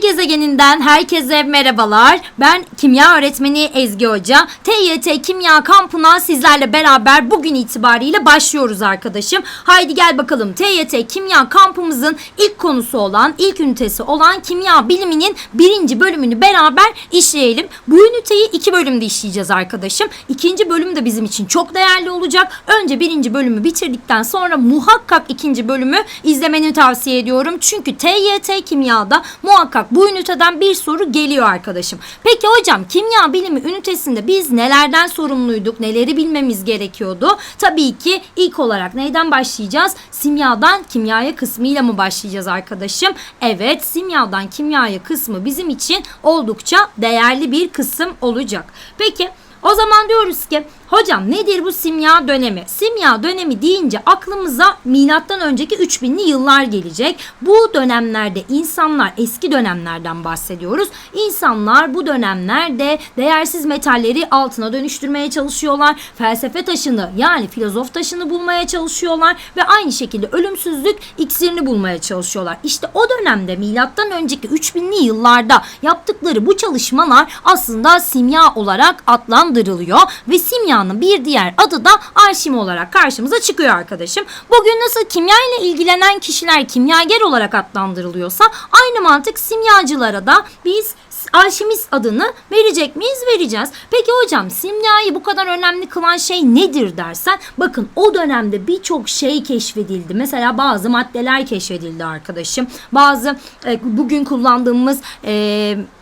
gezegeninden herkese merhabalar. Ben kimya öğretmeni Ezgi Hoca. TYT Kimya Kampı'na sizlerle beraber bugün itibariyle başlıyoruz arkadaşım. Haydi gel bakalım TYT Kimya Kampımızın ilk konusu olan, ilk ünitesi olan kimya biliminin birinci bölümünü beraber işleyelim. Bu üniteyi iki bölümde işleyeceğiz arkadaşım. İkinci bölüm de bizim için çok değerli olacak. Önce birinci bölümü bitirdikten sonra muhakkak ikinci bölümü izlemeni tavsiye ediyorum. Çünkü TYT Kimya'da muhakkak bu üniteden bir soru geliyor arkadaşım. Peki hocam kimya bilimi ünitesinde biz nelerden sorumluyduk? Neleri bilmemiz gerekiyordu? Tabii ki ilk olarak neyden başlayacağız? Simyadan kimyaya kısmıyla mı başlayacağız arkadaşım? Evet, simyadan kimyaya kısmı bizim için oldukça değerli bir kısım olacak. Peki o zaman diyoruz ki hocam nedir bu simya dönemi? Simya dönemi deyince aklımıza milattan önceki 3000'li yıllar gelecek. Bu dönemlerde insanlar eski dönemlerden bahsediyoruz. İnsanlar bu dönemlerde değersiz metalleri altına dönüştürmeye çalışıyorlar. Felsefe taşını yani filozof taşını bulmaya çalışıyorlar ve aynı şekilde ölümsüzlük iksirini bulmaya çalışıyorlar. İşte o dönemde milattan önceki 3000'li yıllarda yaptıkları bu çalışmalar aslında simya olarak adlandırılıyor ve simyanın bir diğer adı da alşimi olarak karşımıza çıkıyor arkadaşım. Bugün nasıl kimya ile ilgilenen kişiler kimyager olarak adlandırılıyorsa aynı mantık simyacılara da biz alşimist adını verecek miyiz? Vereceğiz. Peki hocam simyayı bu kadar önemli kılan şey nedir dersen bakın o dönemde birçok şey keşfedildi. Mesela bazı maddeler keşfedildi arkadaşım. Bazı e, bugün kullandığımız e,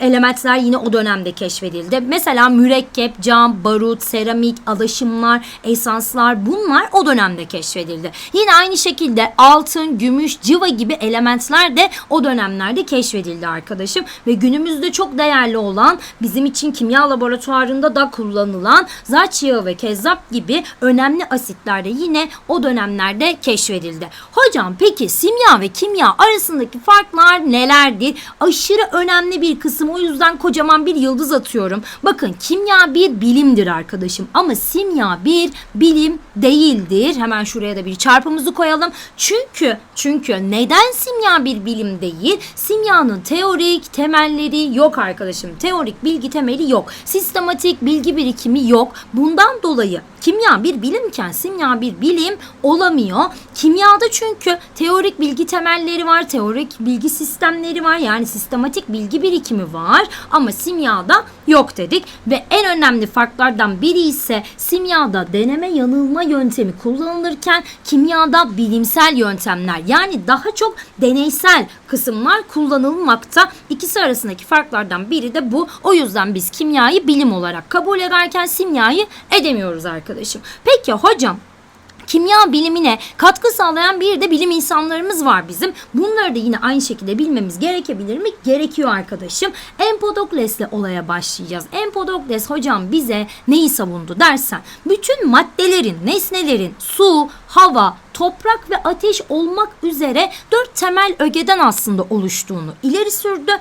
elementler yine o dönemde keşfedildi. Mesela mürekkep, cam, barut, seramik, alaşımlar, esanslar bunlar o dönemde keşfedildi. Yine aynı şekilde altın, gümüş, civa gibi elementler de o dönemlerde keşfedildi arkadaşım. Ve günümüzde çok değerli olan bizim için kimya laboratuvarında da kullanılan zaç yağı ve kezzap gibi önemli asitler de yine o dönemlerde keşfedildi. Hocam peki simya ve kimya arasındaki farklar nelerdir? Aşırı önemli bir kısım o yüzden kocaman bir yıldız atıyorum. Bakın kimya bir bilimdir arkadaşım ama simya bir bilim değildir. Hemen şuraya da bir çarpımızı koyalım. Çünkü çünkü neden simya bir bilim değil? Simyanın teorik temelleri yok arkadaşım. Teorik bilgi temeli yok. Sistematik bilgi birikimi yok. Bundan dolayı kimya bir bilimken simya bir bilim olamıyor. Kimyada çünkü teorik bilgi temelleri var, teorik bilgi sistemleri var. Yani sistematik bilgi birikimi var ama simyada yok dedik ve en önemli farklardan biri ise simyada deneme yanılma yöntemi kullanılırken kimyada bilimsel yöntemler yani daha çok deneysel kısımlar kullanılmakta. İkisi arasındaki farklardan biri de bu. O yüzden biz kimyayı bilim olarak kabul ederken simyayı edemiyoruz arkadaşım. Peki hocam kimya bilimine katkı sağlayan bir de bilim insanlarımız var bizim. Bunları da yine aynı şekilde bilmemiz gerekebilir mi? Gerekiyor arkadaşım. Empodokles'le olaya başlayacağız. Empodokles hocam bize neyi savundu dersen bütün maddelerin, nesnelerin su, hava, toprak ve ateş olmak üzere dört temel ögeden aslında oluştuğunu ileri sürdü.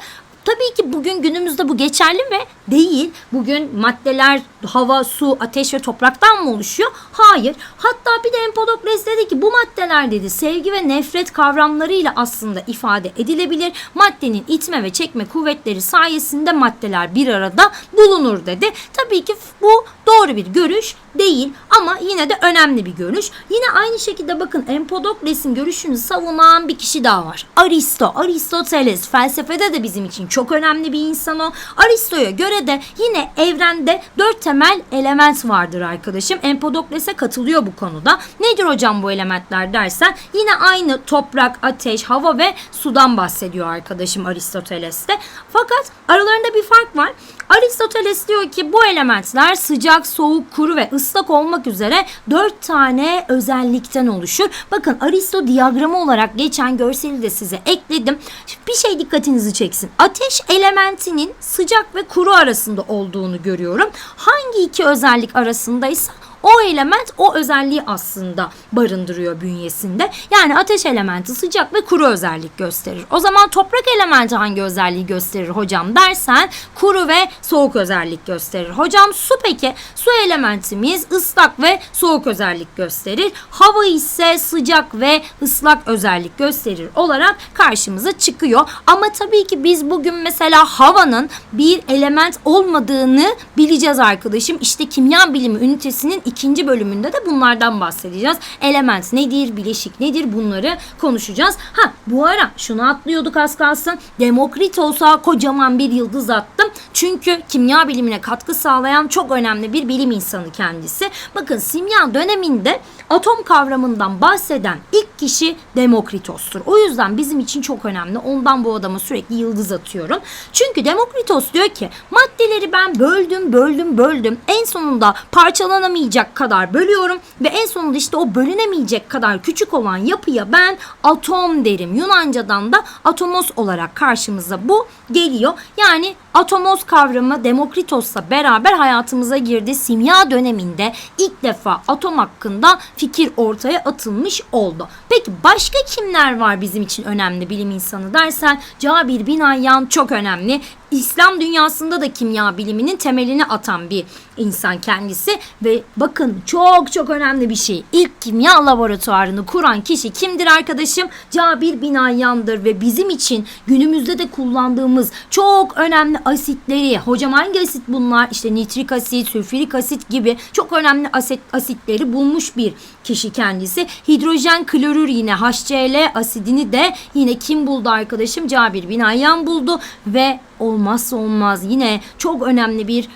Tabii ki bugün günümüzde bu geçerli mi? Değil. Bugün maddeler hava, su, ateş ve topraktan mı oluşuyor? Hayır. Hatta bir de Empedokles dedi ki bu maddeler dedi sevgi ve nefret kavramlarıyla aslında ifade edilebilir. Maddenin itme ve çekme kuvvetleri sayesinde maddeler bir arada bulunur dedi. Tabii ki bu doğru bir görüş değil ama yine de önemli bir görüş. Yine aynı şekilde bakın Empedokles'in görüşünü savunan bir kişi daha var. Aristo, Aristoteles felsefede de bizim için çok önemli bir insan o. Aristo'ya göre de yine evrende dört temel element vardır arkadaşım. Empedokles'e katılıyor bu konuda. Nedir hocam bu elementler dersen yine aynı toprak, ateş, hava ve sudan bahsediyor arkadaşım Aristoteles'te. Fakat aralarında bir fark var. Aristoteles diyor ki bu elementler sıcak, soğuk, kuru ve ıslak olmak üzere dört tane özellikten oluşur. Bakın Aristo diyagramı olarak geçen görseli de size ekledim. Bir şey dikkatinizi çeksin. Ateş elementinin sıcak ve kuru arasında olduğunu görüyorum. Hangi iki özellik arasındaysa o element o özelliği aslında barındırıyor bünyesinde. Yani ateş elementi sıcak ve kuru özellik gösterir. O zaman toprak elementi hangi özelliği gösterir hocam dersen kuru ve soğuk özellik gösterir. Hocam su peki su elementimiz ıslak ve soğuk özellik gösterir. Hava ise sıcak ve ıslak özellik gösterir olarak karşımıza çıkıyor. Ama tabii ki biz bugün mesela havanın bir element olmadığını bileceğiz arkadaşım. İşte kimya bilimi ünitesinin ikinci bölümünde de bunlardan bahsedeceğiz. Element nedir, bileşik nedir bunları konuşacağız. Ha bu ara şunu atlıyorduk az kalsın. Demokritos'a kocaman bir yıldız attım. Çünkü kimya bilimine katkı sağlayan çok önemli bir bilim insanı kendisi. Bakın simya döneminde atom kavramından bahseden ilk kişi Demokritos'tur. O yüzden bizim için çok önemli. Ondan bu adama sürekli yıldız atıyorum. Çünkü Demokritos diyor ki maddeleri ben böldüm, böldüm, böldüm. En sonunda parçalanamayacak kadar bölüyorum ve en sonunda işte o bölünemeyecek kadar küçük olan yapıya ben atom derim. Yunancadan da atomos olarak karşımıza bu geliyor. Yani atomos kavramı Demokritos'la beraber hayatımıza girdi. Simya döneminde ilk defa atom hakkında fikir ortaya atılmış oldu. Peki başka kimler var bizim için önemli bilim insanı dersen Cabir bin Hayyan çok önemli. İslam dünyasında da kimya biliminin temelini atan bir insan kendisi ve bakın çok çok önemli bir şey. İlk kimya laboratuvarını kuran kişi kimdir arkadaşım? Cabir bin Hayyan'dır ve bizim için günümüzde de kullandığımız çok önemli asitleri, hocam hangi asit bunlar? İşte nitrik asit, sülfürik asit gibi çok önemli asit, asitleri bulmuş bir kişi kendisi. Hidrojen klorür yine HCl asidini de yine kim buldu arkadaşım? Cabir bin Hayyan buldu ve olmazsa olmaz yine çok önemli bir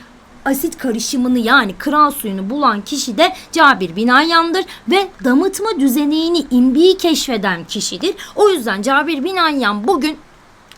asit karışımını yani kral suyunu bulan kişi de Cabir bin Hayyan'dır ve damıtma düzeneğini imbiyi keşfeden kişidir. O yüzden Cabir bin Hayyan bugün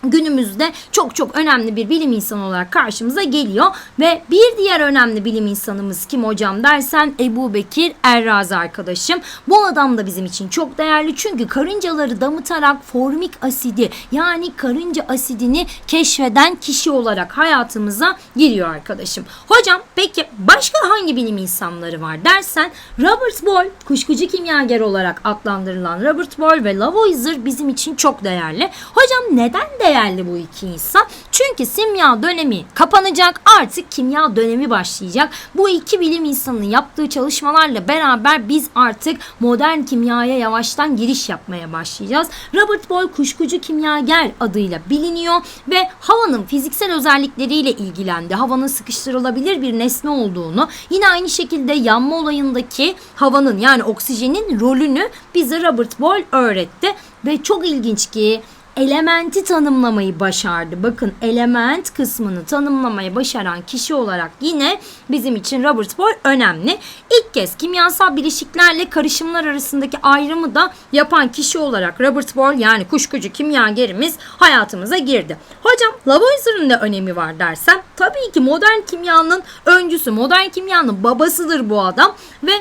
günümüzde çok çok önemli bir bilim insanı olarak karşımıza geliyor ve bir diğer önemli bilim insanımız kim hocam dersen Ebu Bekir Errazi arkadaşım. Bu adam da bizim için çok değerli çünkü karıncaları damıtarak formik asidi yani karınca asidini keşfeden kişi olarak hayatımıza giriyor arkadaşım. Hocam peki başka hangi bilim insanları var dersen Robert Boyle kuşkucu kimyager olarak adlandırılan Robert Boyle ve Lavoisier bizim için çok değerli. Hocam neden değerli bu iki insan? Çünkü simya dönemi kapanacak artık kimya dönemi başlayacak. Bu iki bilim insanının yaptığı çalışmalarla beraber biz artık modern kimyaya yavaştan giriş yapmaya başlayacağız. Robert Boyle kuşkucu kimyager adıyla biliniyor ve havanın fiziksel özellikleriyle ilgilendi. Havanın sıkıştırılabilir bir nesne olduğunu, yine aynı şekilde yanma olayındaki havanın yani oksijenin rolünü bize Robert Boyle öğretti ve çok ilginç ki elementi tanımlamayı başardı. Bakın element kısmını tanımlamayı başaran kişi olarak yine bizim için Robert Boyle önemli. İlk kez kimyasal bileşiklerle karışımlar arasındaki ayrımı da yapan kişi olarak Robert Boyle yani kuşkucu kimyagerimiz hayatımıza girdi. Hocam Lavoisier'ın ne önemi var dersem tabii ki modern kimyanın öncüsü, modern kimyanın babasıdır bu adam ve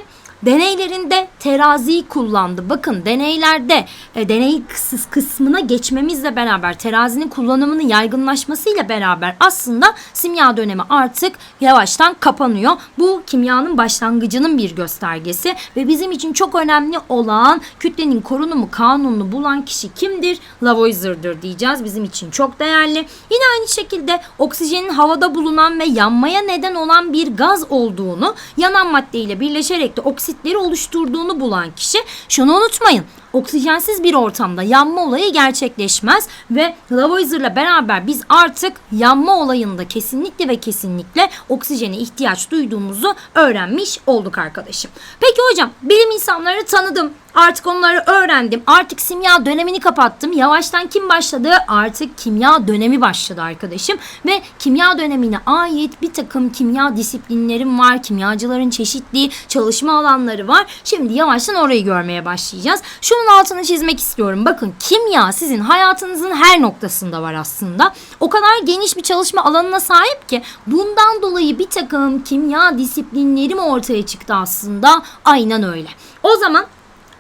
Deneylerinde teraziyi kullandı. Bakın deneylerde e, deney kıs- kısmına geçmemizle beraber terazinin kullanımının yaygınlaşmasıyla beraber aslında simya dönemi artık yavaştan kapanıyor. Bu kimyanın başlangıcının bir göstergesi ve bizim için çok önemli olan kütlenin korunumu kanununu bulan kişi kimdir? Lavoisier'dır diyeceğiz. Bizim için çok değerli. Yine aynı şekilde oksijenin havada bulunan ve yanmaya neden olan bir gaz olduğunu yanan maddeyle birleşerek de oksitleri oluşturduğunu bulan kişi. Şunu unutmayın. Oksijensiz bir ortamda yanma olayı gerçekleşmez ve Lavoisier'la beraber biz artık yanma olayında kesinlikle ve kesinlikle oksijene ihtiyaç duyduğumuzu öğrenmiş olduk arkadaşım. Peki hocam bilim insanlarını tanıdım. Artık onları öğrendim. Artık simya dönemini kapattım. Yavaştan kim başladı? Artık kimya dönemi başladı arkadaşım. Ve kimya dönemine ait bir takım kimya disiplinlerim var. Kimyacıların çeşitli çalışma alanları var. Şimdi yavaştan orayı görmeye başlayacağız. Şunun altını çizmek istiyorum. Bakın kimya sizin hayatınızın her noktasında var aslında. O kadar geniş bir çalışma alanına sahip ki bundan dolayı bir takım kimya disiplinlerim ortaya çıktı aslında. Aynen öyle. O zaman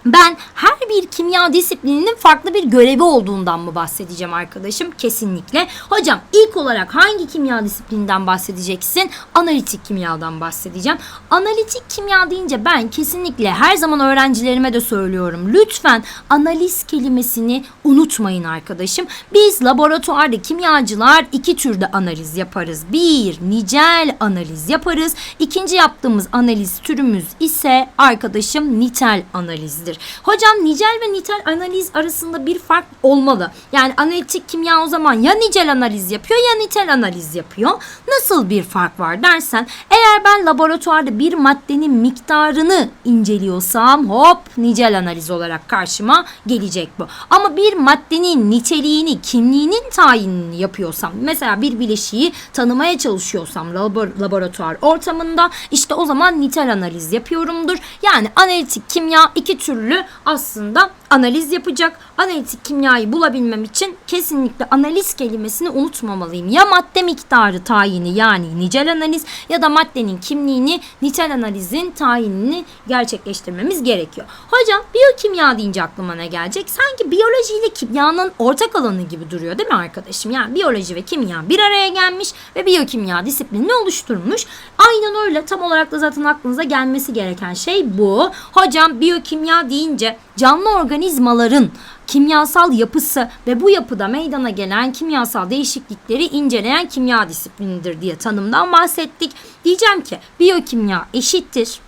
Ben her bir kimya disiplininin farklı bir görevi olduğundan mı bahsedeceğim arkadaşım? Kesinlikle. Hocam ilk olarak hangi kimya disiplininden bahsedeceksin? Analitik kimyadan bahsedeceğim. Analitik kimya deyince ben kesinlikle her zaman öğrencilerime de söylüyorum. Lütfen analiz kelimesini unutmayın arkadaşım. Biz laboratuvarda kimyacılar iki türde analiz yaparız. Bir, nicel analiz yaparız. İkinci yaptığımız analiz türümüz ise arkadaşım nitel analizdir. Hocam nicel ve nitel analiz arasında bir fark olmalı. Yani analitik kimya o zaman ya nicel analiz yapıyor ya nitel analiz yapıyor. Nasıl bir fark var dersen eğer ben laboratuvarda bir maddenin miktarını inceliyorsam hop nicel analiz olarak karşıma gelecek bu. Ama bir maddenin niteliğini, kimliğinin tayinini yapıyorsam mesela bir bileşiği tanımaya çalışıyorsam labor- laboratuvar ortamında işte o zaman nitel analiz yapıyorumdur. Yani analitik kimya iki türlü aslında analiz yapacak. Analitik kimyayı bulabilmem için kesinlikle analiz kelimesini unutmamalıyım. Ya madde miktarı tayini yani nicel analiz ya da maddenin kimliğini nitel analizin tayinini gerçekleştirmemiz gerekiyor. Hocam biyokimya deyince aklıma ne gelecek? Sanki biyoloji ile kimyanın ortak alanı gibi duruyor değil mi arkadaşım? Yani biyoloji ve kimya bir araya gelmiş ve biyokimya disiplinini oluşturmuş. Aynen öyle tam olarak da zaten aklınıza gelmesi gereken şey bu. Hocam biyokimya deyince canlı organizmaların kimyasal yapısı ve bu yapıda meydana gelen kimyasal değişiklikleri inceleyen kimya disiplinidir diye tanımdan bahsettik. Diyeceğim ki biyokimya eşittir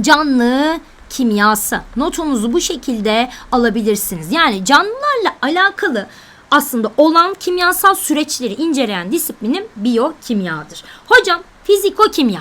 canlı kimyası. Notunuzu bu şekilde alabilirsiniz. Yani canlılarla alakalı aslında olan kimyasal süreçleri inceleyen disiplinim biyokimyadır. Hocam fizikokimya.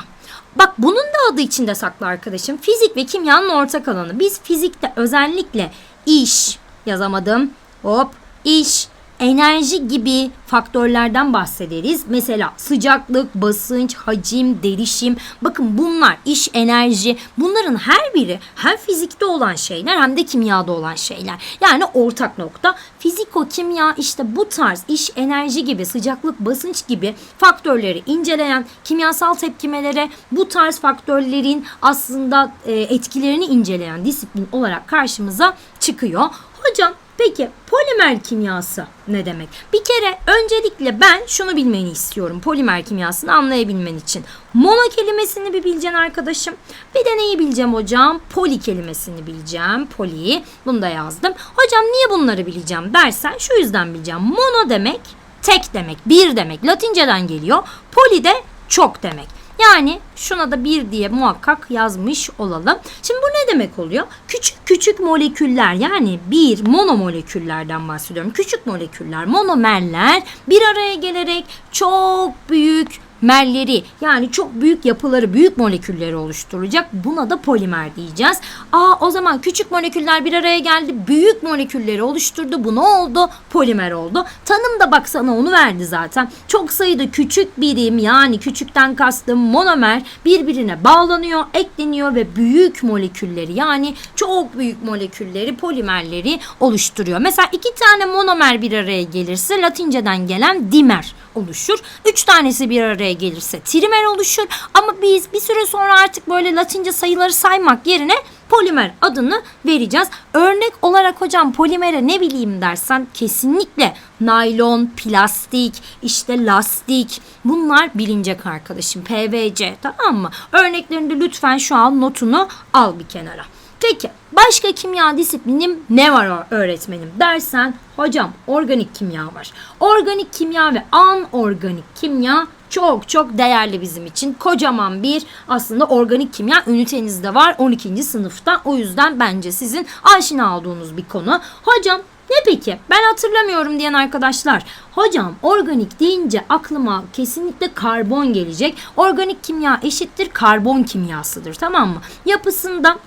Bak bunun da adı içinde saklı arkadaşım. Fizik ve kimyanın ortak alanı. Biz fizikte özellikle iş yazamadım. Hop iş enerji gibi faktörlerden bahsederiz. Mesela sıcaklık, basınç, hacim, derişim. Bakın bunlar iş, enerji. Bunların her biri hem fizikte olan şeyler hem de kimyada olan şeyler. Yani ortak nokta. Fiziko, kimya işte bu tarz iş, enerji gibi, sıcaklık, basınç gibi faktörleri inceleyen kimyasal tepkimelere bu tarz faktörlerin aslında e, etkilerini inceleyen disiplin olarak karşımıza çıkıyor. Hocam Peki polimer kimyası ne demek? Bir kere öncelikle ben şunu bilmeni istiyorum polimer kimyasını anlayabilmen için. Mono kelimesini bir bileceksin arkadaşım. Bir de neyi bileceğim hocam? Poli kelimesini bileceğim. Poli. Bunu da yazdım. Hocam niye bunları bileceğim dersen şu yüzden bileceğim. Mono demek tek demek, bir demek. Latinceden geliyor. Poli de çok demek. Yani şuna da bir diye muhakkak yazmış olalım. Şimdi bu ne demek oluyor? Küçük küçük moleküller yani bir monomoleküllerden bahsediyorum. Küçük moleküller, monomerler bir araya gelerek çok büyük merleri yani çok büyük yapıları, büyük molekülleri oluşturacak. Buna da polimer diyeceğiz. Aa o zaman küçük moleküller bir araya geldi. Büyük molekülleri oluşturdu. Bu ne oldu? Polimer oldu. Tanım da baksana onu verdi zaten. Çok sayıda küçük birim yani küçükten kastım monomer birbirine bağlanıyor, ekleniyor ve büyük molekülleri yani çok büyük molekülleri, polimerleri oluşturuyor. Mesela iki tane monomer bir araya gelirse Latinceden gelen dimer oluşur. Üç tanesi bir araya gelirse trimer oluşur. Ama biz bir süre sonra artık böyle latince sayıları saymak yerine polimer adını vereceğiz. Örnek olarak hocam polimere ne bileyim dersen kesinlikle naylon, plastik, işte lastik bunlar bilinecek arkadaşım. PVC tamam mı? Örneklerinde lütfen şu an notunu al bir kenara. Peki başka kimya disiplinim ne var öğretmenim dersen hocam organik kimya var. Organik kimya ve anorganik kimya çok çok değerli bizim için. Kocaman bir aslında organik kimya ünitenizde var 12. sınıfta. O yüzden bence sizin aşina olduğunuz bir konu. Hocam ne peki? Ben hatırlamıyorum diyen arkadaşlar. Hocam organik deyince aklıma kesinlikle karbon gelecek. Organik kimya eşittir karbon kimyasıdır tamam mı? Yapısında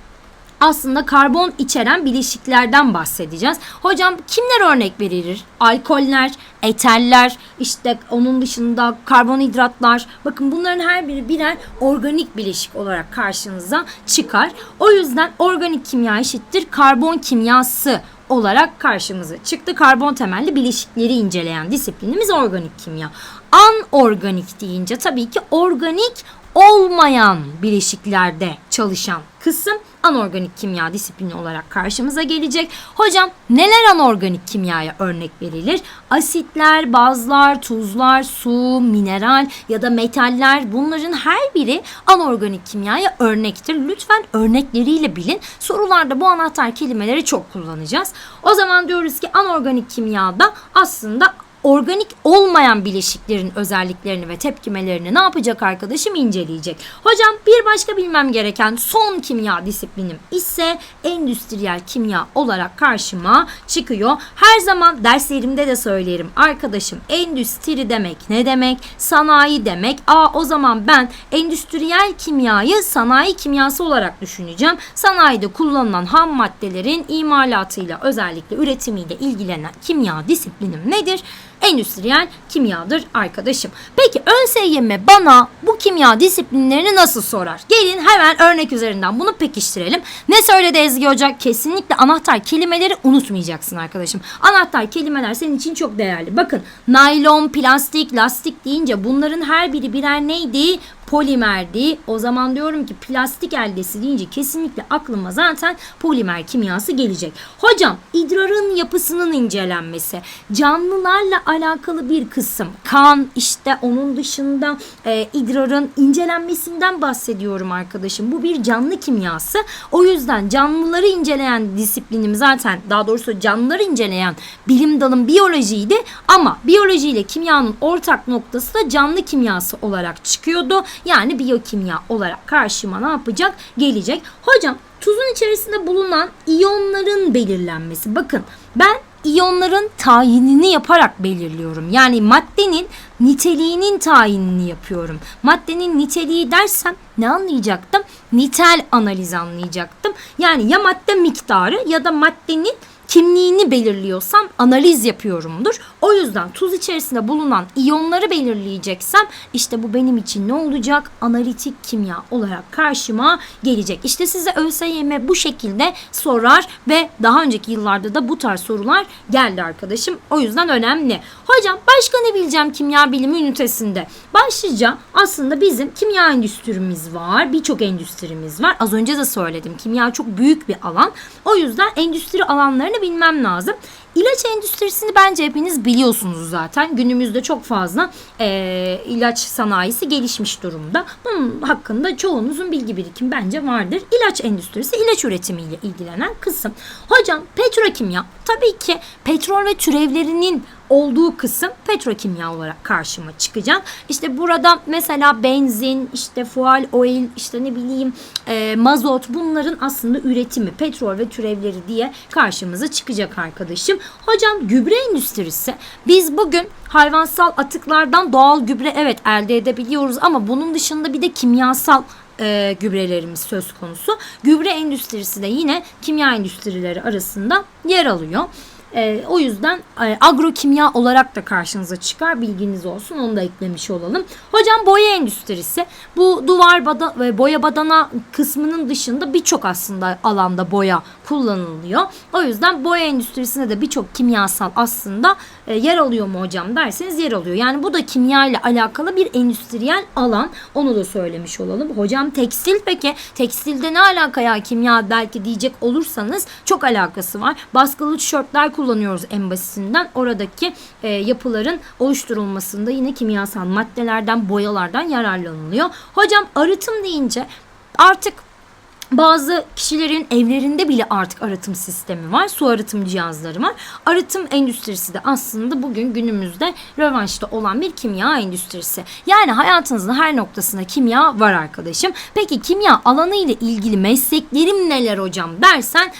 aslında karbon içeren bileşiklerden bahsedeceğiz. Hocam kimler örnek verir? Alkoller, eterler, işte onun dışında karbonhidratlar. Bakın bunların her biri birer organik bileşik olarak karşınıza çıkar. O yüzden organik kimya eşittir karbon kimyası olarak karşımıza çıktı. Karbon temelli bileşikleri inceleyen disiplinimiz organik kimya. Anorganik deyince tabii ki organik olmayan bileşiklerde çalışan kısım anorganik kimya disiplini olarak karşımıza gelecek. Hocam neler anorganik kimyaya örnek verilir? Asitler, bazlar, tuzlar, su, mineral ya da metaller bunların her biri anorganik kimyaya örnektir. Lütfen örnekleriyle bilin. Sorularda bu anahtar kelimeleri çok kullanacağız. O zaman diyoruz ki anorganik kimyada aslında organik olmayan bileşiklerin özelliklerini ve tepkimelerini ne yapacak arkadaşım inceleyecek. Hocam bir başka bilmem gereken son kimya disiplinim ise endüstriyel kimya olarak karşıma çıkıyor. Her zaman derslerimde de söylerim arkadaşım endüstri demek ne demek? Sanayi demek. Aa o zaman ben endüstriyel kimyayı sanayi kimyası olarak düşüneceğim. Sanayide kullanılan ham maddelerin imalatıyla özellikle üretimiyle ilgilenen kimya disiplinim nedir? Endüstriyel kimyadır arkadaşım. Peki ÖSYM bana bu kimya disiplinlerini nasıl sorar? Gelin hemen örnek üzerinden bunu pekiştirelim. Ne söyledi Ezgi Hoca? Kesinlikle anahtar kelimeleri unutmayacaksın arkadaşım. Anahtar kelimeler senin için çok değerli. Bakın naylon, plastik, lastik deyince bunların her biri birer neydi? Polimerdi. O zaman diyorum ki plastik eldesi deyince kesinlikle aklıma zaten polimer kimyası gelecek. Hocam idrarın yapısının incelenmesi, canlılarla alakalı bir kısım, kan işte onun dışında e, idrarın incelenmesinden bahsediyorum arkadaşım. Bu bir canlı kimyası. O yüzden canlıları inceleyen disiplinim zaten daha doğrusu canlıları inceleyen bilim dalım biyolojiydi ama biyoloji ile kimyanın ortak noktası da canlı kimyası olarak çıkıyordu. Yani biyokimya olarak karşıma ne yapacak? Gelecek. Hocam tuzun içerisinde bulunan iyonların belirlenmesi. Bakın ben iyonların tayinini yaparak belirliyorum. Yani maddenin niteliğinin tayinini yapıyorum. Maddenin niteliği dersem ne anlayacaktım? Nitel analiz anlayacaktım. Yani ya madde miktarı ya da maddenin kimliğini belirliyorsam analiz yapıyorumdur. O yüzden tuz içerisinde bulunan iyonları belirleyeceksem işte bu benim için ne olacak? Analitik kimya olarak karşıma gelecek. İşte size ÖSYM bu şekilde sorar ve daha önceki yıllarda da bu tarz sorular geldi arkadaşım. O yüzden önemli. Hocam başka ne bileceğim kimya bilimi ünitesinde? Başlıca aslında bizim kimya endüstrimiz var. Birçok endüstrimiz var. Az önce de söyledim. Kimya çok büyük bir alan. O yüzden endüstri alanlarını bilmem lazım. İlaç endüstrisini bence hepiniz biliyorsunuz zaten. Günümüzde çok fazla e, ilaç sanayisi gelişmiş durumda. Bunun hakkında çoğunuzun bilgi birikimi bence vardır. İlaç endüstrisi ilaç üretimiyle ilgilenen kısım. Hocam petrokimya tabii ki petrol ve türevlerinin olduğu kısım petrokimya olarak karşıma çıkacak. İşte burada mesela benzin, işte fuel oil, işte ne bileyim e, mazot bunların aslında üretimi petrol ve türevleri diye karşımıza çıkacak arkadaşım. Hocam gübre endüstrisi biz bugün hayvansal atıklardan doğal gübre evet elde edebiliyoruz ama bunun dışında bir de kimyasal e, gübrelerimiz söz konusu. Gübre endüstrisi de yine kimya endüstrileri arasında yer alıyor. E, o yüzden e, agrokimya olarak da karşınıza çıkar. Bilginiz olsun. Onu da eklemiş olalım. Hocam boya endüstrisi. Bu duvar bada ve boya badana kısmının dışında birçok aslında alanda boya kullanılıyor. O yüzden boya endüstrisinde de birçok kimyasal aslında e, yer alıyor mu hocam derseniz yer alıyor. Yani bu da kimya ile alakalı bir endüstriyel alan. Onu da söylemiş olalım. Hocam tekstil peki tekstilde ne alaka ya kimya belki diyecek olursanız çok alakası var. Baskılı tişörtler kullanıyoruz en basitinden. Oradaki e, yapıların oluşturulmasında yine kimyasal maddelerden, boyalardan yararlanılıyor. Hocam arıtım deyince artık bazı kişilerin evlerinde bile artık arıtım sistemi var. Su arıtım cihazları var. Arıtım endüstrisi de aslında bugün günümüzde rövanşta olan bir kimya endüstrisi. Yani hayatınızın her noktasında kimya var arkadaşım. Peki kimya alanı ile ilgili mesleklerim neler hocam dersen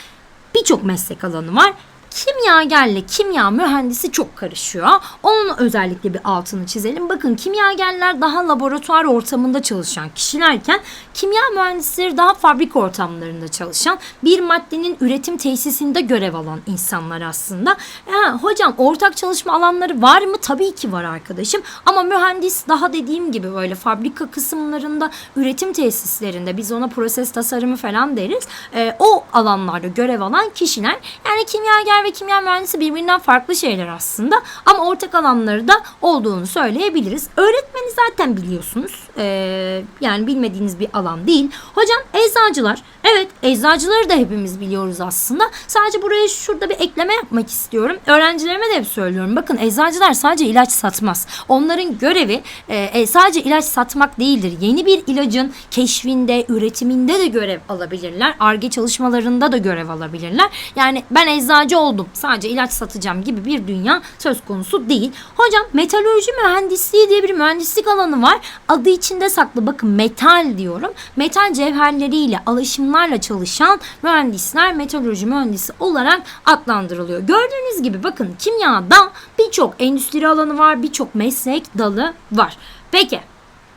birçok meslek alanı var kimyagerle kimya mühendisi çok karışıyor. Onun özellikle bir altını çizelim. Bakın kimyagerler daha laboratuvar ortamında çalışan kişilerken kimya mühendisleri daha fabrik ortamlarında çalışan bir maddenin üretim tesisinde görev alan insanlar aslında. Ha, hocam ortak çalışma alanları var mı? Tabii ki var arkadaşım. Ama mühendis daha dediğim gibi böyle fabrika kısımlarında üretim tesislerinde biz ona proses tasarımı falan deriz. Ee, o alanlarda görev alan kişiler yani kimyager ve kimya mühendisi birbirinden farklı şeyler aslında ama ortak alanları da olduğunu söyleyebiliriz. Öğretmeni zaten biliyorsunuz. Ee, yani bilmediğiniz bir alan değil. Hocam eczacılar. Evet eczacıları da hepimiz biliyoruz aslında. Sadece buraya şurada bir ekleme yapmak istiyorum. Öğrencilerime de hep söylüyorum. Bakın eczacılar sadece ilaç satmaz. Onların görevi e, e, sadece ilaç satmak değildir. Yeni bir ilacın keşfinde, üretiminde de görev alabilirler. Arge çalışmalarında da görev alabilirler. Yani ben eczacı oldum. Sadece ilaç satacağım gibi bir dünya söz konusu değil. Hocam metalurji mühendisliği diye bir mühendislik alanı var. Adı içinde saklı. Bakın metal diyorum. Metal cevherleriyle, alaşımlarla çalışan mühendisler metalurji mühendisi olarak adlandırılıyor. Gördüğünüz gibi bakın kimyada birçok endüstri alanı var, birçok meslek dalı var. Peki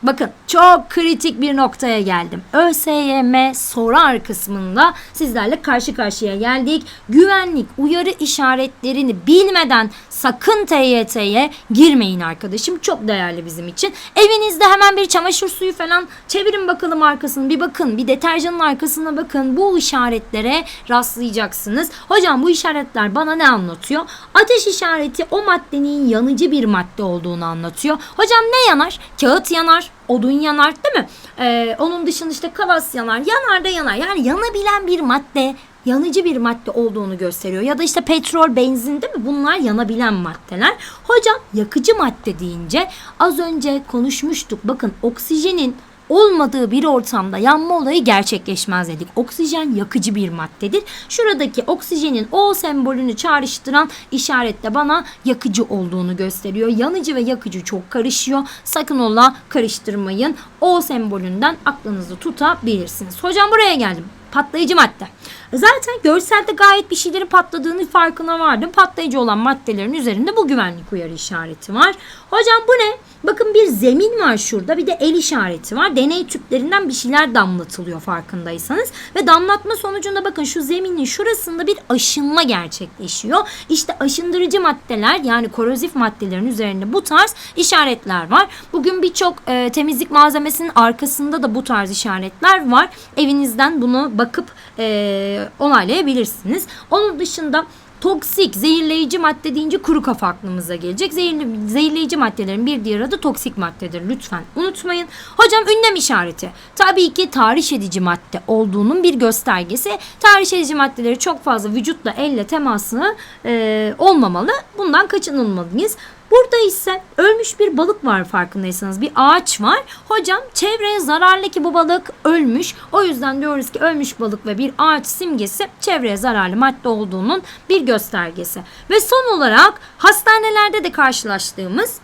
Bakın çok kritik bir noktaya geldim. ÖSYM sorar kısmında sizlerle karşı karşıya geldik. Güvenlik uyarı işaretlerini bilmeden sakın TYT'ye girmeyin arkadaşım. Çok değerli bizim için. Evinizde hemen bir çamaşır suyu falan çevirin bakalım arkasını. Bir bakın bir deterjanın arkasına bakın. Bu işaretlere rastlayacaksınız. Hocam bu işaretler bana ne anlatıyor? Ateş işareti o maddenin yanıcı bir madde olduğunu anlatıyor. Hocam ne yanar? Kağıt yanar, odun yanar değil mi? Ee, onun dışında işte kalas yanar. Yanar da yanar. Yani yanabilen bir madde yanıcı bir madde olduğunu gösteriyor. Ya da işte petrol, benzin değil mi? Bunlar yanabilen maddeler. Hocam yakıcı madde deyince az önce konuşmuştuk. Bakın oksijenin olmadığı bir ortamda yanma olayı gerçekleşmez dedik. Oksijen yakıcı bir maddedir. Şuradaki oksijenin O sembolünü çağrıştıran işaret de bana yakıcı olduğunu gösteriyor. Yanıcı ve yakıcı çok karışıyor. Sakın ola karıştırmayın. O sembolünden aklınızda tutabilirsiniz. Hocam buraya geldim. Patlayıcı madde. Zaten görselde gayet bir şeylerin patladığını farkına vardım. Patlayıcı olan maddelerin üzerinde bu güvenlik uyarı işareti var. Hocam bu ne? Bakın bir zemin var şurada bir de el işareti var. Deney tüplerinden bir şeyler damlatılıyor farkındaysanız. Ve damlatma sonucunda bakın şu zeminin şurasında bir aşınma gerçekleşiyor. İşte aşındırıcı maddeler yani korozif maddelerin üzerinde bu tarz işaretler var. Bugün birçok e, temizlik malzemesinin arkasında da bu tarz işaretler var. Evinizden bunu bakıp e, onaylayabilirsiniz. Onun dışında Toksik, zehirleyici madde deyince kuru kafa aklımıza gelecek. Zehirli, zehirleyici maddelerin bir diğer adı toksik maddedir. Lütfen unutmayın. Hocam ünlem işareti. Tabii ki tahriş edici madde olduğunun bir göstergesi. Tahriş edici maddeleri çok fazla vücutla elle teması e, olmamalı. Bundan kaçınılmalıyız. Burada ise ölmüş bir balık var farkındaysanız. Bir ağaç var. Hocam çevreye zararlı ki bu balık ölmüş. O yüzden diyoruz ki ölmüş balık ve bir ağaç simgesi çevreye zararlı madde olduğunun bir göstergesi. Ve son olarak hastanelerde de karşılaştığımız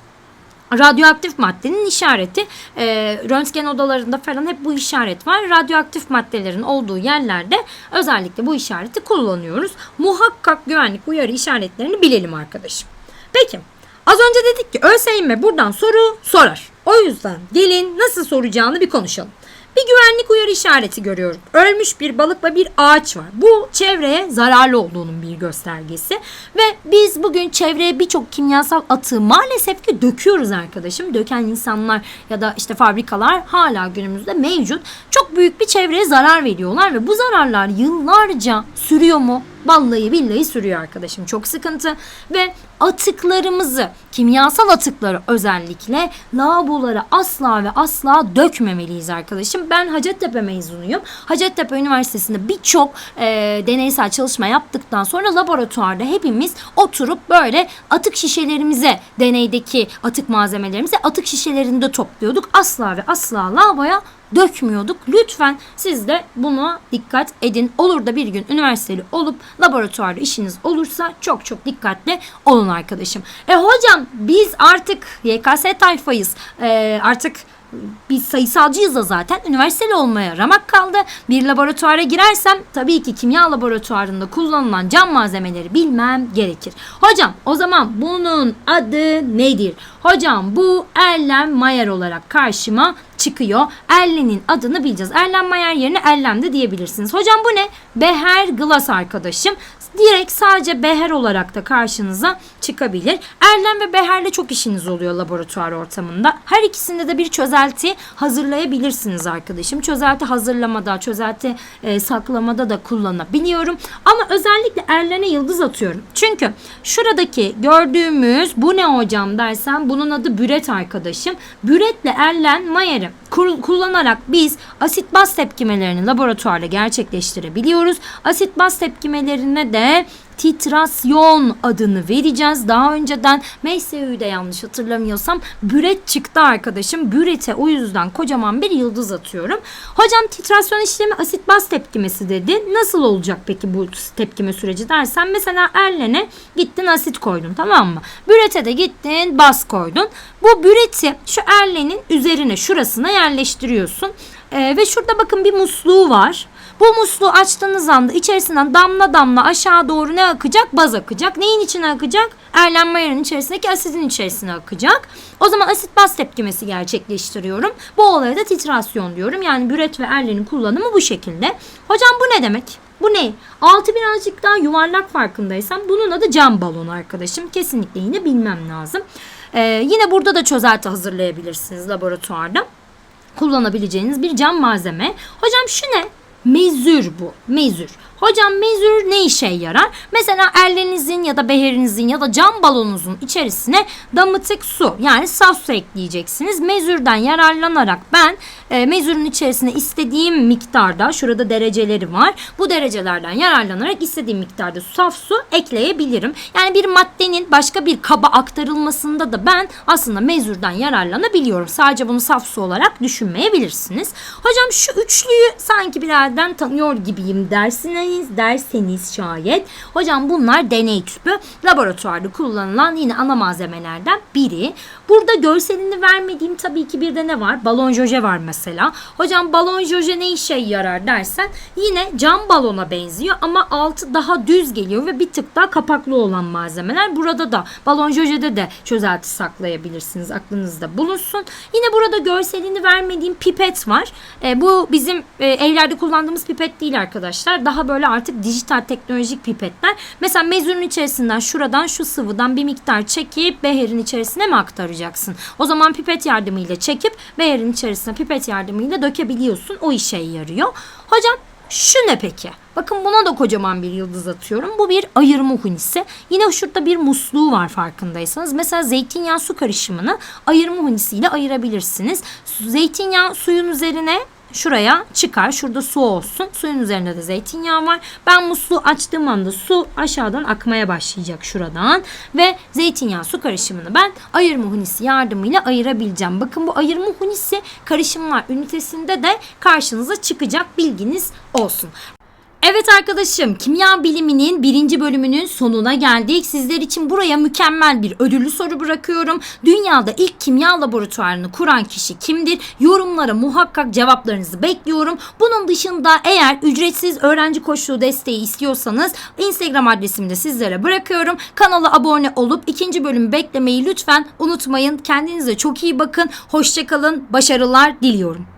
radyoaktif maddenin işareti e, röntgen odalarında falan hep bu işaret var. Radyoaktif maddelerin olduğu yerlerde özellikle bu işareti kullanıyoruz. Muhakkak güvenlik uyarı işaretlerini bilelim arkadaşım. Peki Az önce dedik ki ÖSYM buradan soru sorar. O yüzden gelin nasıl soracağını bir konuşalım. Bir güvenlik uyarı işareti görüyorum. Ölmüş bir balıkla bir ağaç var. Bu çevreye zararlı olduğunun bir göstergesi. Ve biz bugün çevreye birçok kimyasal atığı maalesef ki döküyoruz arkadaşım. Döken insanlar ya da işte fabrikalar hala günümüzde mevcut. Çok büyük bir çevreye zarar veriyorlar ve bu zararlar yıllarca sürüyor mu? Vallahi billahi sürüyor arkadaşım. Çok sıkıntı ve atıklarımızı, kimyasal atıkları özellikle lavabolara asla ve asla dökmemeliyiz arkadaşım. Ben Hacettepe mezunuyum. Hacettepe Üniversitesi'nde birçok e, deneysel çalışma yaptıktan sonra laboratuvarda hepimiz oturup böyle atık şişelerimize, deneydeki atık malzemelerimizi atık şişelerinde topluyorduk. Asla ve asla lavaboya dökmüyorduk. Lütfen siz de buna dikkat edin. Olur da bir gün üniversiteli olup laboratuvarda işiniz olursa çok çok dikkatli olun arkadaşım. E hocam biz artık YKS tayfayız. E, artık biz sayısalcıyız da zaten. Üniversiteli olmaya ramak kaldı. Bir laboratuvara girersem tabii ki kimya laboratuvarında kullanılan cam malzemeleri bilmem gerekir. Hocam o zaman bunun adı nedir? Hocam bu Erlenmeyer olarak karşıma çıkıyor. Erlen'in adını bileceğiz. Erlenmeyer yerine Erlen de diyebilirsiniz. Hocam bu ne? Beher Glass arkadaşım. Direkt sadece beher olarak da karşınıza çıkabilir. Erlen ve beherle çok işiniz oluyor laboratuvar ortamında. Her ikisinde de bir çözelti hazırlayabilirsiniz arkadaşım. Çözelti hazırlamada, çözelti e, saklamada da kullanabiliyorum. Ama özellikle erlene yıldız atıyorum. Çünkü şuradaki gördüğümüz bu ne hocam dersen bunun adı büret arkadaşım. Büretle erlen kur- kullanarak biz asit baz tepkimelerini laboratuvarda gerçekleştirebiliyoruz. Asit baz tepkimelerine de titrasyon adını vereceğiz. Daha önceden MSU'da yanlış hatırlamıyorsam büret çıktı arkadaşım. Bürete o yüzden kocaman bir yıldız atıyorum. Hocam titrasyon işlemi asit baz tepkimesi dedi. Nasıl olacak peki bu tepkime süreci dersen mesela erlene gittin asit koydun tamam mı? Bürete de gittin baz koydun. Bu büreti şu erlenin üzerine şurasına yerleştiriyorsun. Ee, ve şurada bakın bir musluğu var. Bu musluğu açtığınız anda içerisinden damla damla aşağı doğru ne akacak? Baz akacak. Neyin içine akacak? Erlen Mayer'in içerisindeki asitin içerisine akacak. O zaman asit baz tepkimesi gerçekleştiriyorum. Bu olaya da titrasyon diyorum. Yani büret ve erlenin kullanımı bu şekilde. Hocam bu ne demek? Bu ne? Altı birazcık daha yuvarlak farkındaysam bunun adı cam balon arkadaşım. Kesinlikle yine bilmem lazım. Ee, yine burada da çözelti hazırlayabilirsiniz laboratuvarda kullanabileceğiniz bir cam malzeme. Hocam şu ne? Mezür bu. Mezür. Hocam mezür ne işe yarar? Mesela erlerinizin ya da beherinizin ya da cam balonunuzun içerisine damıtık su yani saf su ekleyeceksiniz. Mezürden yararlanarak ben e, mezürün içerisine istediğim miktarda şurada dereceleri var. Bu derecelerden yararlanarak istediğim miktarda saf su ekleyebilirim. Yani bir maddenin başka bir kaba aktarılmasında da ben aslında mezürden yararlanabiliyorum. Sadece bunu saf su olarak düşünmeyebilirsiniz. Hocam şu üçlüyü sanki birazdan tanıyor gibiyim dersiniz, derseniz şayet. Hocam bunlar deney tüpü. Laboratuvarda kullanılan yine ana malzemelerden biri. Burada görselini vermediğim tabii ki bir de ne var? Balon joje var mesela. Hocam balon joje ne işe yarar dersen yine cam balona benziyor ama altı daha düz geliyor ve bir tık daha kapaklı olan malzemeler. Burada da balon jojede de çözelti saklayabilirsiniz. Aklınızda bulunsun. Yine burada görselini vermediğim pipet var. E, bu bizim e, evlerde kullandığımız pipet değil arkadaşlar. Daha böyle artık dijital teknolojik pipetler. Mesela mezürün içerisinden şuradan şu sıvıdan bir miktar çekip beherin içerisine mi aktaracaksın? O zaman pipet yardımıyla çekip beherin içerisine pipet yardımıyla dökebiliyorsun. O işe yarıyor. Hocam şu ne peki? Bakın buna da kocaman bir yıldız atıyorum. Bu bir ayırma hunisi. Yine şurada bir musluğu var farkındaysanız. Mesela zeytinyağı su karışımını ayırma hunisiyle ayırabilirsiniz. Zeytinyağı suyun üzerine şuraya çıkar. Şurada su olsun. Suyun üzerinde de zeytinyağı var. Ben musluğu açtığım anda su aşağıdan akmaya başlayacak şuradan. Ve zeytinyağı su karışımını ben ayırma hunisi yardımıyla ayırabileceğim. Bakın bu ayırma hunisi karışımlar ünitesinde de karşınıza çıkacak bilginiz olsun. Evet arkadaşım kimya biliminin birinci bölümünün sonuna geldik. Sizler için buraya mükemmel bir ödüllü soru bırakıyorum. Dünyada ilk kimya laboratuvarını kuran kişi kimdir? Yorumlara muhakkak cevaplarınızı bekliyorum. Bunun dışında eğer ücretsiz öğrenci koşulu desteği istiyorsanız Instagram adresimi de sizlere bırakıyorum. Kanala abone olup ikinci bölümü beklemeyi lütfen unutmayın. Kendinize çok iyi bakın. Hoşçakalın. Başarılar diliyorum.